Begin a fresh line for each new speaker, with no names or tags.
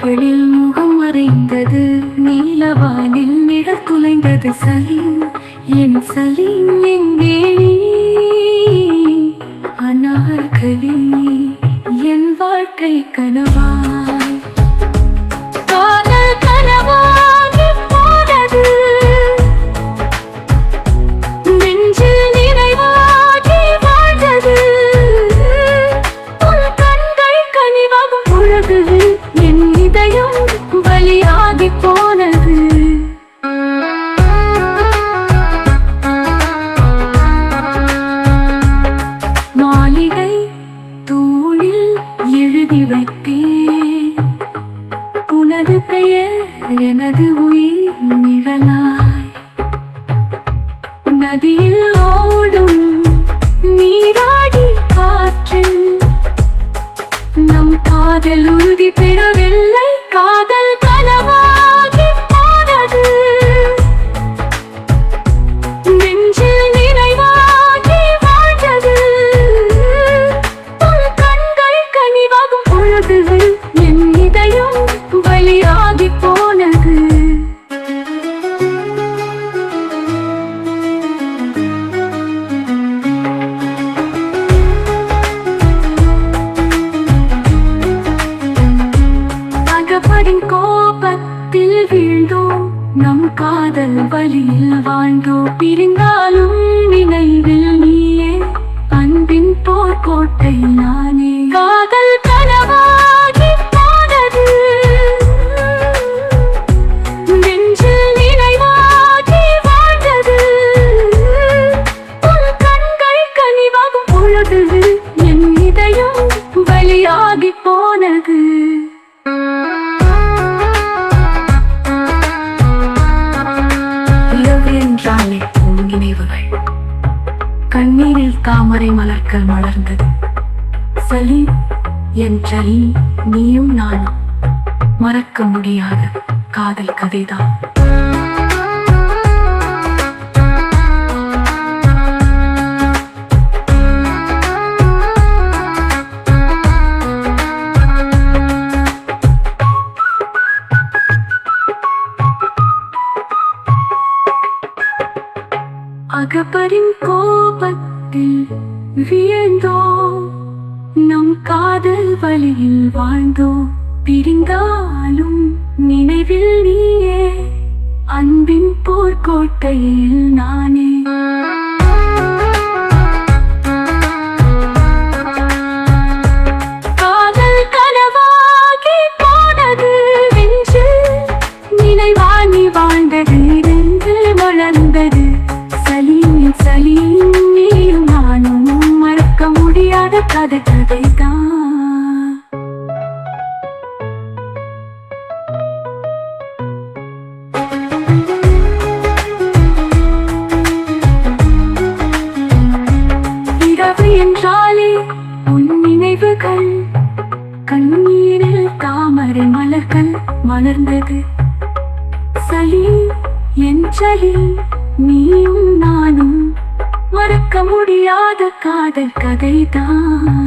கண்களில் முகம் மறைந்தது நீலவானில் நிழல் துளைந்தது சலீம் என் சலீம் எங்கே நீ? அனார்களே என் வாழ்க்கை கனவா? எனது பெயர் எனது உயிர் நிழலாய். நதியில் ஓடும் நீராடி காற்று. நம் காதல் உறுதி பெறவில்லை காதல் கனவாகி போனது. நெஞ்சில் நிறைவாகி வாழ்ந்தது. உன் கண்கள் கனிவாகும் வழியில் வாழ்ந்தோ பிரிந்தாலும் நினைவில் தாமரை மலர்கள் மலர்ந்தது. சலி என் சலி நீயும் நானும். மறக்க முடியாத காதல் கதைதான் அகபரின் கோபத்தில் வியந்தோம். நம் காதல் வழியில் வாழ்ந்தோம். பிரிந்தாலும் நினைவில் நீயே. அன்பின் போர்க்கோட்டையில் நானே மலர்கள் மலர்ந்தது சலீம் என் சளி நீயும் நானும் மறக்க முடியாத காதல் கதைதான்.